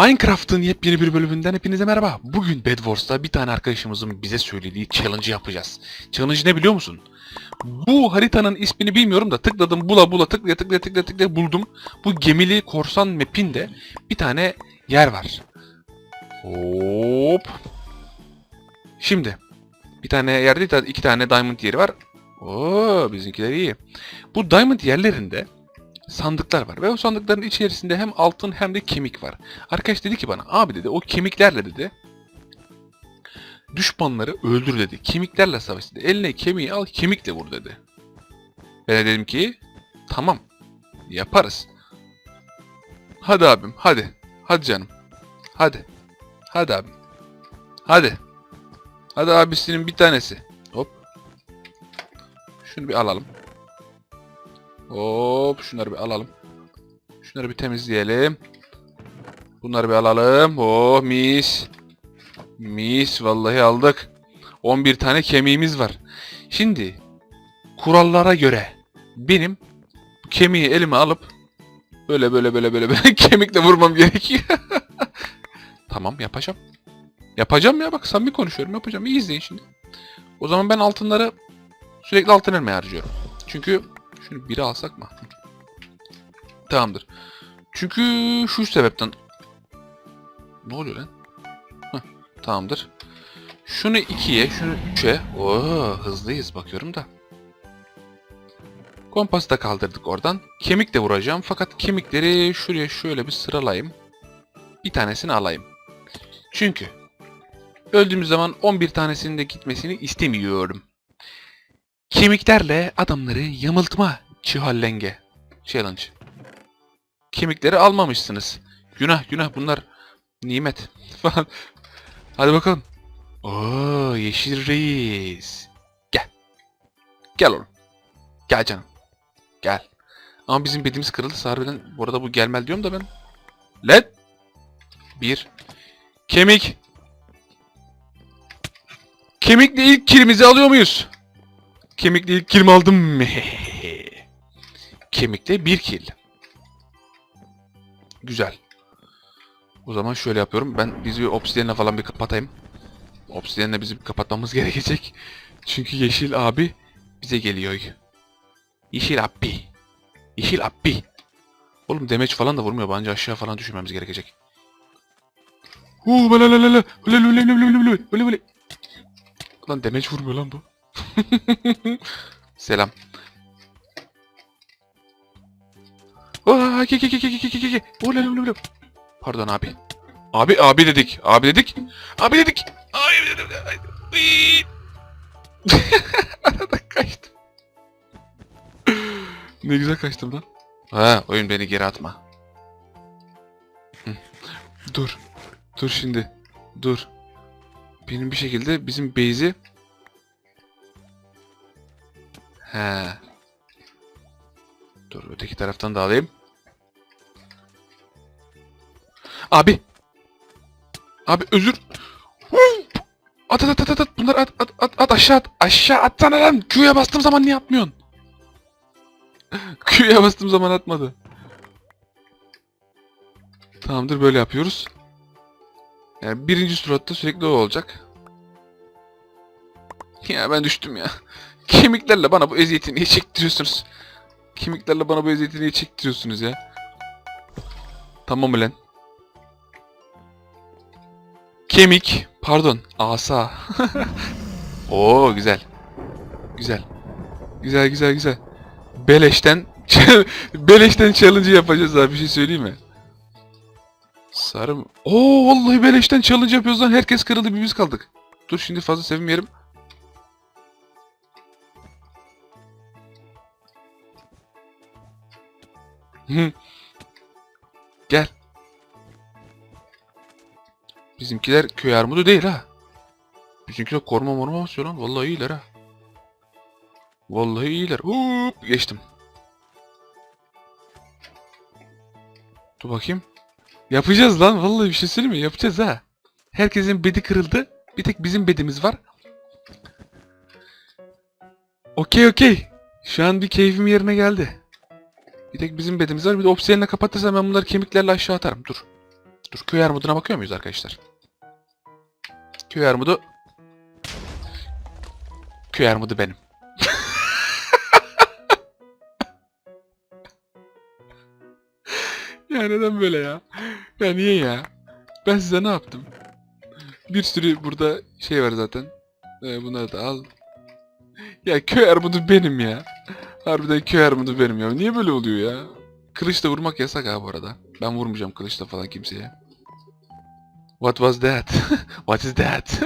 Minecraft'ın yepyeni bir bölümünden hepinize merhaba. Bugün Bed Wars'ta bir tane arkadaşımızın bize söylediği challenge'ı yapacağız. Challenge ne biliyor musun? Bu haritanın ismini bilmiyorum da tıkladım bula bula tıklaya tıklaya tıklaya tıklaya buldum. Bu gemili korsan map'inde bir tane yer var. Hop. Şimdi bir tane yer değil de iki tane diamond yeri var. Oo bizimkiler iyi. Bu diamond yerlerinde sandıklar var ve o sandıkların içerisinde hem altın hem de kemik var. Arkadaş dedi ki bana abi dedi o kemiklerle dedi düşmanları öldür dedi. Kemiklerle savaş dedi. Eline kemiği al kemikle vur dedi. Ben de dedim ki tamam yaparız. Hadi abim hadi. Hadi canım. Hadi. Hadi abim. Hadi. Hadi abisinin bir tanesi. Hop. Şunu bir alalım. Hop şunları bir alalım. Şunları bir temizleyelim. Bunları bir alalım. Oh mis. Mis vallahi aldık. 11 tane kemiğimiz var. Şimdi kurallara göre benim kemiği elime alıp böyle böyle böyle böyle böyle kemikle vurmam gerekiyor. tamam yapacağım. Yapacağım ya bak samimi konuşuyorum yapacağım. İyi izleyin şimdi. O zaman ben altınları sürekli altın elmeye harcıyorum. Çünkü şunu biri alsak mı? Tamamdır. Çünkü şu sebepten... Ne oluyor lan? Heh, tamamdır. Şunu ikiye, şunu üçe. Oo, hızlıyız bakıyorum da. Kompası da kaldırdık oradan. Kemik de vuracağım fakat kemikleri şuraya şöyle bir sıralayayım. Bir tanesini alayım. Çünkü öldüğümüz zaman 11 tanesinin de gitmesini istemiyorum. Kemiklerle adamları yamıltma çihallenge. Challenge. Kemikleri almamışsınız. Günah günah bunlar nimet falan. Hadi bakalım. Oo yeşil reis. Gel. Gel oğlum. Gel canım. Gel. Ama bizim bedimiz kırıldı. Harbiden bu arada bu gelmel diyorum da ben. Led. Bir. Kemik. Kemikle ilk kilimizi alıyor muyuz? Kemikle ilk kill aldım mı? Bir kill. Güzel. O zaman şöyle yapıyorum. Ben bizi obsidiyenle falan bir kapatayım. Obsidiyenle bizi bir kapatmamız gerekecek. Çünkü yeşil abi bize geliyor. Yeşil abi. Yeşil abi. Oğlum demeç falan da vurmuyor. Bence aşağı falan düşürmemiz gerekecek. Uuu la la la la. Ulan demeç vurmuyor lan bu. Selam. Aa, ge ge ge ge ge. Oley oley oley. Pardon abi. Abi abi dedik. Abi dedik. Abi dedik. Abi dedik. Arada kaçtım. ne güzel kaçtım lan. Ha oyun beni geri atma. Dur. Dur şimdi. Dur. Benim bir şekilde bizim base'i He. Dur öteki taraftan da alayım. Abi. Abi özür. At at at at at. Bunlar at at at at aşağı at. Aşağı atsana lan. Q'ya bastığım zaman niye atmıyorsun? Q'ya bastığım zaman atmadı. Tamamdır böyle yapıyoruz. Yani birinci suratta sürekli o olacak. Ya ben düştüm ya. Kemiklerle bana bu eziyeti niye çektiriyorsunuz? Kemiklerle bana bu eziyeti niye çektiriyorsunuz ya? Tamam mı lan? Kemik. Pardon. Asa. Oo güzel. Güzel. Güzel güzel güzel. Beleşten Beleşten challenge yapacağız abi bir şey söyleyeyim mi? Sarı mı? Oo vallahi beleşten challenge yapıyoruz lan. Herkes kırıldı bir biz kaldık. Dur şimdi fazla sevinmeyelim. Gel. Bizimkiler köy armudu değil ha. Bizimkiler koruma moruma basıyor lan. Vallahi iyiler ha. Vallahi iyiler. Hop geçtim. Dur bakayım. Yapacağız lan. Vallahi bir şey söyleyeyim mi? Yapacağız ha. Herkesin bedi kırıldı. Bir tek bizim bedimiz var. Okey okey. Şu an bir keyfim yerine geldi. Bir tek bizim bedimiz var. Bir de obsidiyenle kapatırsam ben bunları kemiklerle aşağı atarım. Dur. Dur köy armuduna bakıyor muyuz arkadaşlar? Köy armudu. Köy armudu benim. ya neden böyle ya? Ya niye ya? Ben size ne yaptım? Bir sürü burada şey var zaten. Ee, bunları da al. Ya köy armudu benim ya. Harbiden köy armudu benim ya. Niye böyle oluyor ya? Kılıçla vurmak yasak ha bu arada. Ben vurmayacağım kılıçla falan kimseye. What was that? What is that?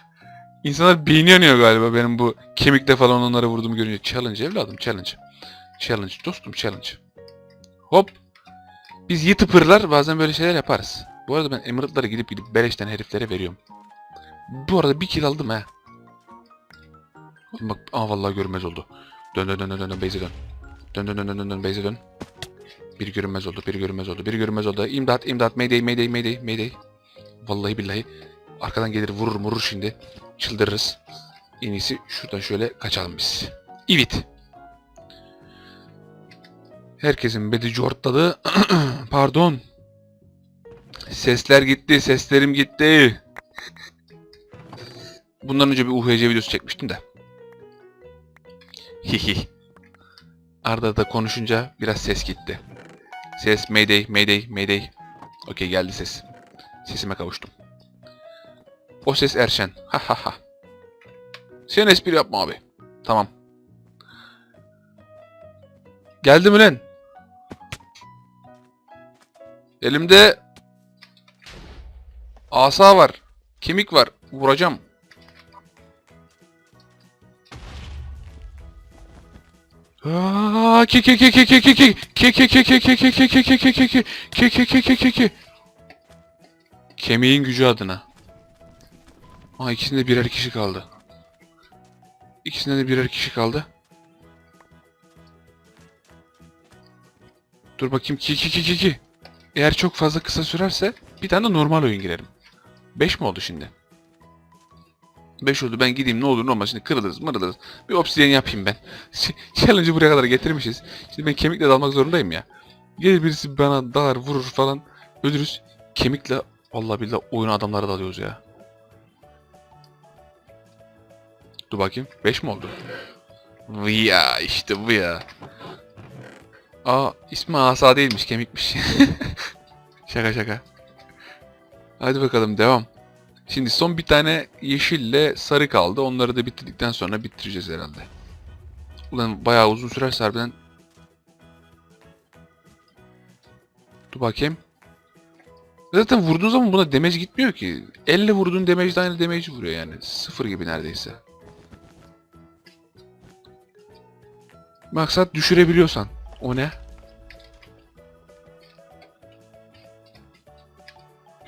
İnsanlar beyni yanıyor galiba benim bu kemikle falan onlara vurduğumu görünce. Challenge evladım challenge. Challenge dostum challenge. Hop. Biz YouTuber'lar bazen böyle şeyler yaparız. Bu arada ben Emerald'lara gidip gidip beleşten heriflere veriyorum. Bu arada bir kill aldım ha. Bak aa vallahi görünmez oldu. Dön dön dön dön dön base'e dön. Dön dön dön dön dön base'e dön. Bir görünmez oldu, bir görünmez oldu, bir görünmez oldu. İmdat, imdat, mayday, mayday, mayday, mayday. Vallahi billahi. Arkadan gelir vurur vurur şimdi. Çıldırırız. En iyisi şuradan şöyle kaçalım biz. Evet. Herkesin bedi cortladı. Pardon. Sesler gitti, seslerim gitti. Bundan önce bir UHC videosu çekmiştim de. Hihi. Arda da konuşunca biraz ses gitti. Ses mayday, mayday, mayday. Okey geldi ses. Sesime kavuştum. O ses Erşen. Ha ha ha. Sen espri yapma abi. Tamam. Geldi mi lan? Elimde asa var. Kemik var. Vuracağım. Ki ki ki ki ki ki ki ki ki ki ki ki ki Kemiğin gücü adına. Aa ikisinde birer kişi kaldı. İkisinde de birer kişi kaldı. Dur bakayım ki ki ki ki ki. Eğer çok fazla kısa sürerse bir tane normal oyun girerim. 5 mi oldu şimdi? 5 oldu ben gideyim ne olur ne olmaz şimdi kırılırız mırılırız. Bir obsidiyen yapayım ben. Challenge'ı buraya kadar getirmişiz. Şimdi ben kemikle dalmak zorundayım ya. Gelir birisi bana dalar vurur falan. Ölürüz. Kemikle vallahi billahi oyun adamlara dalıyoruz ya. Dur bakayım. 5 mi oldu? Bu ya işte bu ya. Aa ismi Asa değilmiş kemikmiş. şaka şaka. Hadi bakalım devam. Şimdi son bir tane yeşille sarı kaldı. Onları da bitirdikten sonra bitireceğiz herhalde. Ulan bayağı uzun sürerse harbiden. Dur bakayım. Zaten vurduğun zaman buna damage gitmiyor ki. Elle vurduğun damage de aynı damage vuruyor yani. Sıfır gibi neredeyse. Maksat düşürebiliyorsan. O ne?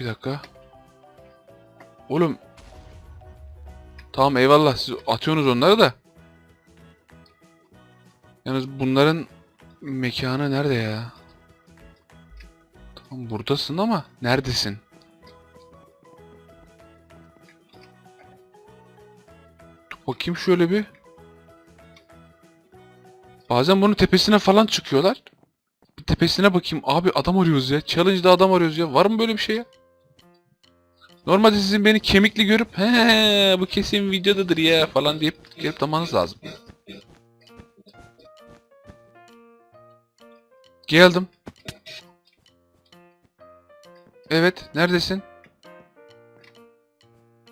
Bir dakika. Oğlum. Tamam eyvallah siz atıyorsunuz onları da. Yalnız bunların mekanı nerede ya? Tamam buradasın ama neredesin? Bakayım şöyle bir. Bazen bunun tepesine falan çıkıyorlar. Bir tepesine bakayım. Abi adam arıyoruz ya. Challenge'da adam arıyoruz ya. Var mı böyle bir şey ya? Normalde sizin beni kemikli görüp he bu kesin videodadır ya falan deyip gelip damanız lazım. Geldim. Evet, neredesin?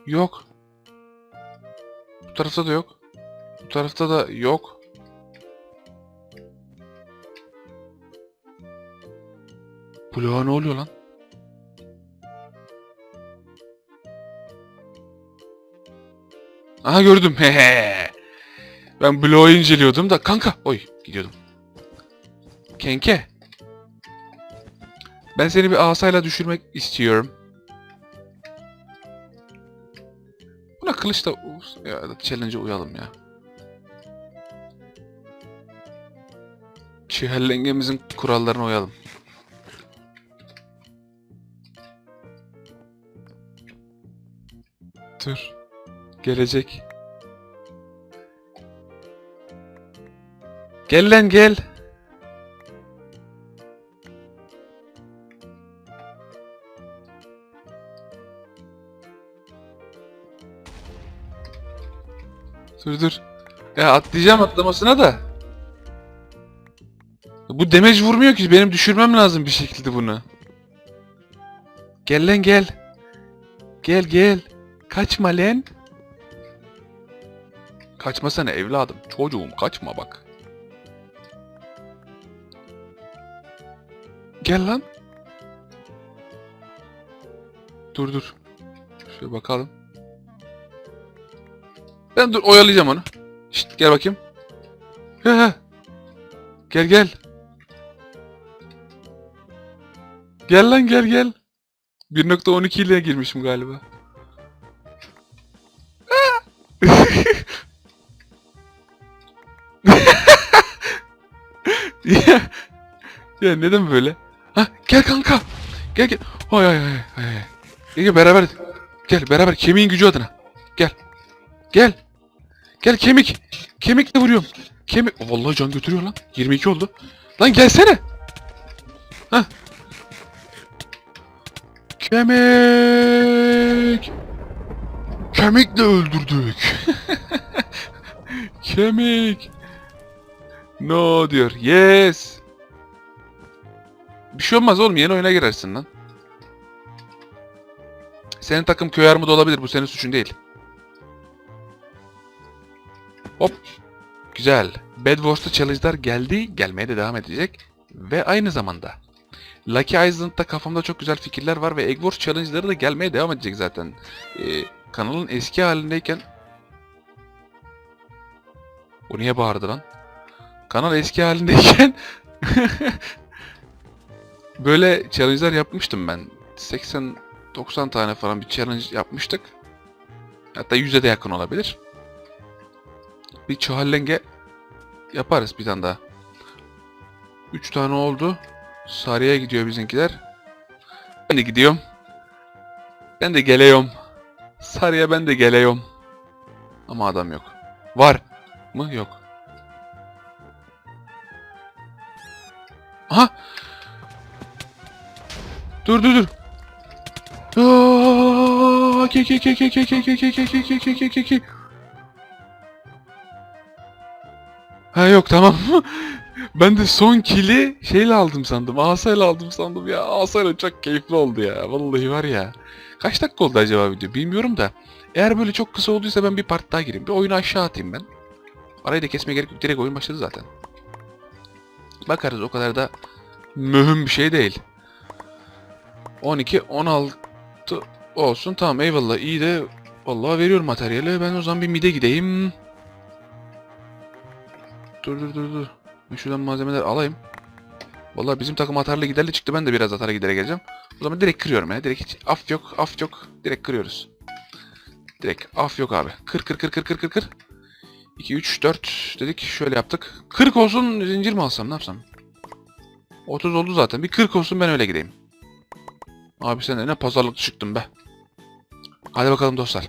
Yok. Bu tarafta da yok. Bu tarafta da yok. Bloğa ne oluyor lan? Aha gördüm. Ben bloğu inceliyordum da kanka. Oy gidiyordum. Kenke. Ben seni bir asayla düşürmek istiyorum. Buna kılıçla ya da challenge'a uyalım ya. Çihellengemizin kurallarına uyalım. Dur. Gelecek. Gel lan gel. Dur dur. Ya atlayacağım atlamasına da. Bu demeç vurmuyor ki. Benim düşürmem lazım bir şekilde bunu. Gel lan gel. Gel gel. Kaçma lan. Kaçmasana evladım. Çocuğum kaçma bak. Gel lan. Dur dur. Şöyle bakalım. Ben dur oyalayacağım onu. Şşt gel bakayım. Gel gel. Gel lan gel gel. 1.12 ile girmişim galiba. Ya neden böyle? Ha gel kanka. Gel gel. Hay hay hay hay. Gel gel beraber. Gel beraber kemiğin gücü adına. Gel. Gel. Gel kemik. Kemikle vuruyorum. Kemik. Oh, Vallahi can götürüyor lan. 22 oldu. Lan gelsene. Hah. Kemik. Kemikle öldürdük. Kemik. No diyor. Yes. Bir şey olmaz oğlum. Yeni oyuna girersin lan. Senin takım köy armudu olabilir. Bu senin suçun değil. Hop. Güzel. Bed Wars'ta challenge'lar geldi. Gelmeye de devam edecek. Ve aynı zamanda Lucky Island'da kafamda çok güzel fikirler var ve Egg Wars challenge'ları da gelmeye devam edecek zaten. Ee, kanalın eski halindeyken... O niye bağırdı lan? Kanal eski halindeyken... Böyle challenge'lar yapmıştım ben. 80 90 tane falan bir challenge yapmıştık. Hatta 100'e de yakın olabilir. Bir çuhallenge yaparız bir tane daha. 3 tane oldu. Sarıya gidiyor bizimkiler. Ben de gidiyorum. Ben de geliyorum. Sarıya ben de geliyorum. Ama adam yok. Var mı? Yok. Aha! Ke ke ke. Ha yok tamam. ben de son kili şeyle aldım sandım. Asayla aldım sandım ya. Asayla çok keyifli oldu ya. Vallahi var ya. Kaç dakika oldu acaba video bilmiyorum da. Eğer böyle çok kısa olduysa ben bir part daha gireyim. Bir oyunu aşağı atayım ben. Arayı da kesmeye gerek yok. Direkt oyun başladı zaten. Bakarız o kadar da mühim bir şey değil. 12, 16 olsun. Tamam eyvallah. iyi de vallahi veriyorum materyali. Ben o zaman bir mide gideyim. Dur dur dur dur. Ben şuradan malzemeler alayım. Vallahi bizim takım atarlı giderli çıktı. Ben de biraz atarlı gidere geleceğim. O zaman direkt kırıyorum ya. Direkt hiç af yok, af yok. Direkt kırıyoruz. Direkt af yok abi. Kır kır kır kır kır kır kır. 2 3 4 dedik. Şöyle yaptık. 40 olsun zincir mi alsam ne yapsam? 30 oldu zaten. Bir 40 olsun ben öyle gideyim. Abi sen ne pazarlık çıktın be. Hadi bakalım dostlar.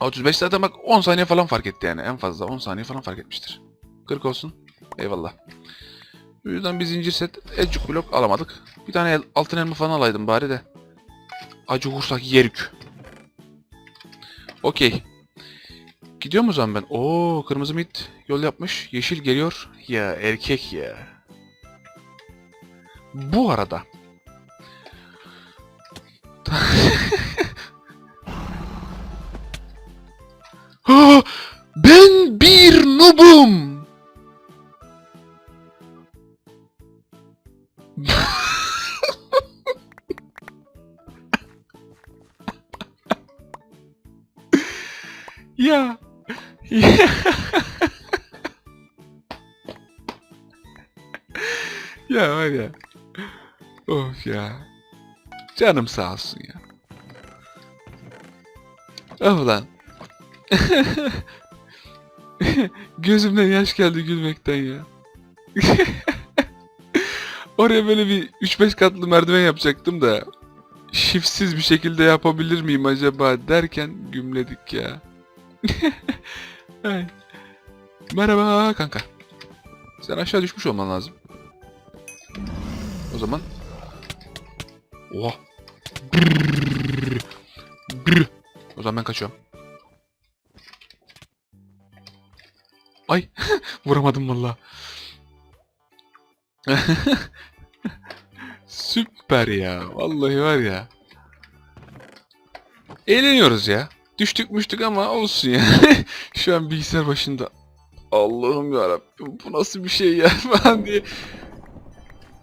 35 zaten bak 10 saniye falan fark etti yani. En fazla 10 saniye falan fark etmiştir. 40 olsun. Eyvallah. O yüzden bir zincir set edge blok alamadık. Bir tane el- altın elma falan alaydım bari de. Acı vursak yerik. Okey. Gidiyor mu zaman ben? Oo kırmızı mit yol yapmış. Yeşil geliyor. Ya erkek ya. Bu arada. Canım sağ olsun ya. Of lan. Gözümden yaş geldi gülmekten ya. Oraya böyle bir 3-5 katlı merdiven yapacaktım da şifsiz bir şekilde yapabilir miyim acaba derken gümledik ya. Merhaba kanka. Sen aşağı düşmüş olman lazım. O zaman. Oha. O zaman ben kaçıyorum. Ay vuramadım valla. Süper ya. Vallahi var ya. Eğleniyoruz ya. Düştük müştük ama olsun ya. Şu an bilgisayar başında. Allah'ım yarabbim bu nasıl bir şey ya falan diye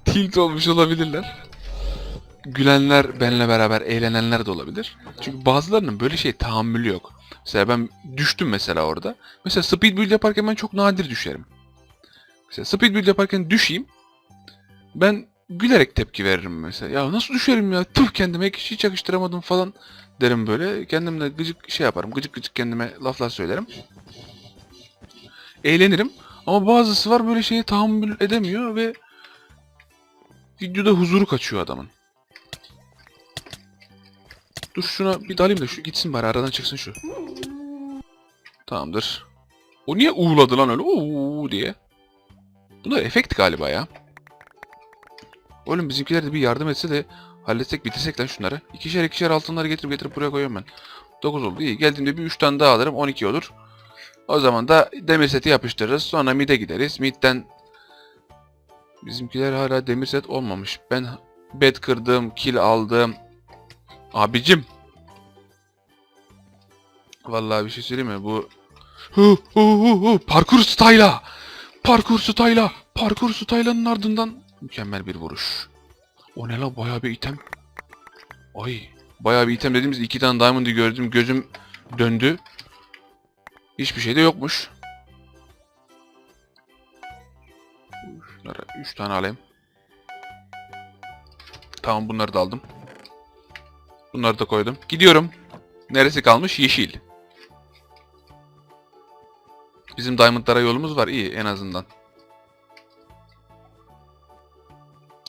tilt olmuş olabilirler. Gülenler benle beraber eğlenenler de olabilir. Çünkü bazılarının böyle şey tahammülü yok. Mesela ben düştüm mesela orada. Mesela speed build yaparken ben çok nadir düşerim. Mesela speed build yaparken düşeyim. Ben gülerek tepki veririm mesela. Ya nasıl düşerim ya? Tüh kendime hiç yakıştıramadım falan derim böyle. Kendimle gıcık şey yaparım. Gıcık gıcık kendime laflar söylerim. Eğlenirim. Ama bazısı var böyle şeye tahammül edemiyor ve videoda huzuru kaçıyor adamın. Dur şuna bir dalayım da şu gitsin bari aradan çıksın şu. Tamamdır. O niye uğuladı lan öyle uuu diye. Bunlar efekt galiba ya. Oğlum bizimkiler de bir yardım etse de halletsek bitirsek lan şunları. İkişer ikişer altınları getirip getirip buraya koyuyorum ben. 9 oldu iyi. Geldiğimde bir 3 tane daha alırım 12 olur. O zaman da demir seti yapıştırırız. Sonra mid'e gideriz. Mid'den bizimkiler hala demir set olmamış. Ben bed kırdım, kill aldım. Abicim. Vallahi bir şey söyleyeyim mi? Bu Hu, hu, hu, parkur style'a. Parkur style'a. Parkur style'ın ardından mükemmel bir vuruş. O ne la bayağı bir item. Ay bayağı bir item dediğimiz iki tane diamond'ı gördüm. Gözüm döndü. Hiçbir şey de yokmuş. Şunlara 3 tane alayım. Tamam bunları da aldım. Bunları da koydum. Gidiyorum. Neresi kalmış? Yeşil. Bizim diamondlara yolumuz var. iyi en azından.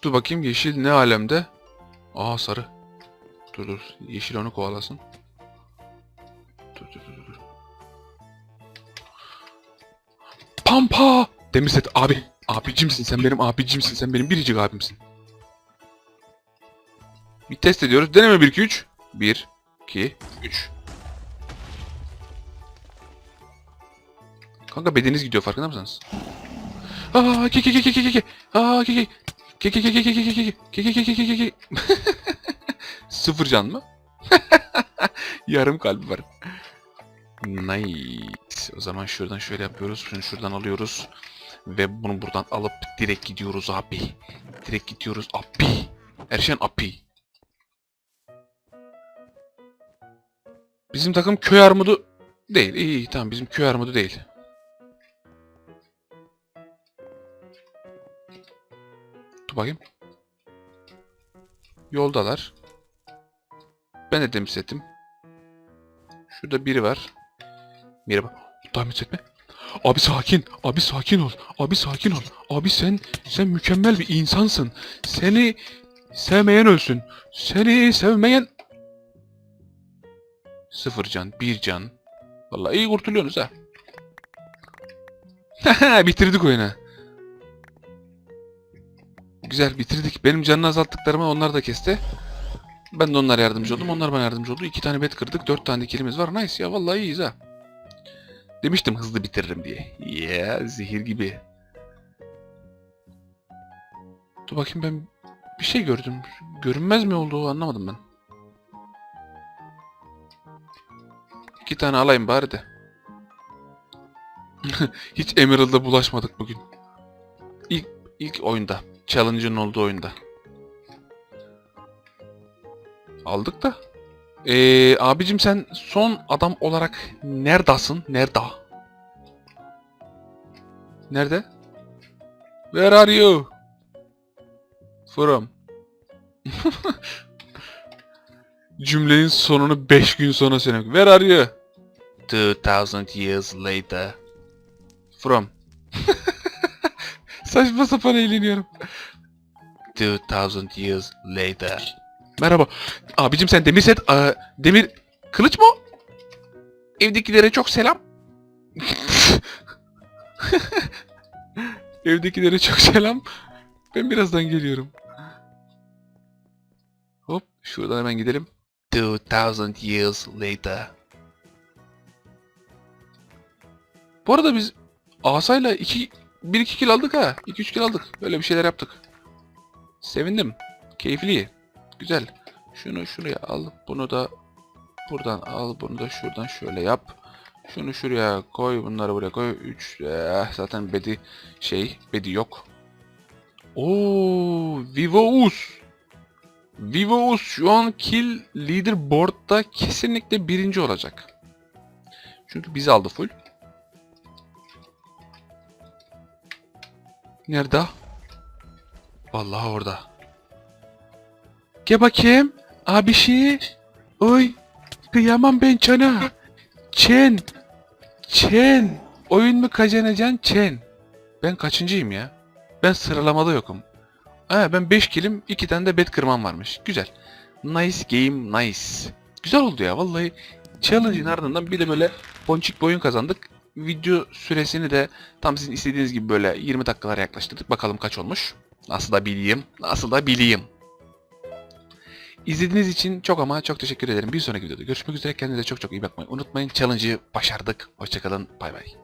Dur bakayım yeşil ne alemde? Aa sarı. Dur dur. Yeşil onu kovalasın. Dur dur dur dur. Pampa! Demirset abi. Abicimsin sen benim abicimsin. Sen benim biricik abimsin. Bir test ediyoruz. Deneme 1 2 3. 1 2 3. Kanka bedeniniz gidiyor farkında mısınız? Aa ke ke ke ke ke ke. Aa. Ke ke ke ke ke ke ke ke. Ke ke ke ke ke ke ke. Sıfır can mı? Yarım kalbi var. Nice. O zaman şuradan şöyle yapıyoruz. Şunu şuradan alıyoruz. Ve bunu buradan alıp direkt gidiyoruz abi. Direkt gidiyoruz abi. Erşen abi. Bizim takım köy armudu değil. İyi, iyi tamam bizim köy armudu değil. Dur bakayım. Yoldalar. Ben de temiz ettim. Şurada biri var. Merhaba. Damet etme. Abi sakin. Abi sakin ol. Abi sakin ol. Abi sen sen mükemmel bir insansın. Seni sevmeyen ölsün. Seni sevmeyen Sıfır can, bir can. Vallahi iyi kurtuluyorsunuz ha. Bitirdik oyunu. Güzel bitirdik. Benim canını azalttıklarımı onlar da kesti. Ben de onlara yardımcı oldum. Onlar bana yardımcı oldu. İki tane bet kırdık. Dört tane kilimiz var. Nice ya. Vallahi iyiyiz ha. Demiştim hızlı bitiririm diye. Yeah, zehir gibi. Dur bakayım ben bir şey gördüm. Görünmez mi oldu anlamadım ben. İki tane alayım bari de. Hiç Emerald'a bulaşmadık bugün. İlk, ilk oyunda. Challenge'ın olduğu oyunda. Aldık da. Ee, abicim sen son adam olarak neredasın? Nerede? Nerede? Where are you? From. Cümlenin sonunu 5 gün sonra söylemek. Where are you? 2000 years later. From. Saçma sapan eğleniyorum. 2000 years later. Merhaba. Abicim sen demir set... Aa, demir... Kılıç mı? Evdekilere çok selam. Evdekilere çok selam. Ben birazdan geliyorum. Hop şuradan hemen gidelim. 2000 years later. Bu arada biz asayla 2 1 2 kill aldık ha. 2 3 kill aldık. Böyle bir şeyler yaptık. Sevindim. Keyifli. Güzel. Şunu şuraya al. Bunu da buradan al. Bunu da şuradan şöyle yap. Şunu şuraya koy. Bunları buraya koy. 3 zaten bedi şey bedi yok. Oo, Vivous. Vivous şu an kill leaderboard'da kesinlikle birinci olacak. Çünkü bizi aldı full. Nerede? Vallahi orada. Gel bakayım. Abişi. Oy. Kıyamam ben çana. Çen. Çen. Oyun mu kazanacaksın Çen? Ben kaçıncıyım ya? Ben sıralamada yokum. Ha ben 5 kilim 2 tane de bet kırmam varmış. Güzel. Nice game nice. Güzel oldu ya vallahi. Challenge'in ardından bir de böyle ponçik bir oyun kazandık. Video süresini de tam sizin istediğiniz gibi böyle 20 dakikalara yaklaştırdık. Bakalım kaç olmuş. Nasıl da bileyim. Nasıl da bileyim. İzlediğiniz için çok ama çok teşekkür ederim. Bir sonraki videoda görüşmek üzere. Kendinize çok çok iyi bakmayı unutmayın. Challenge'ı başardık. Hoşçakalın. Bay bay.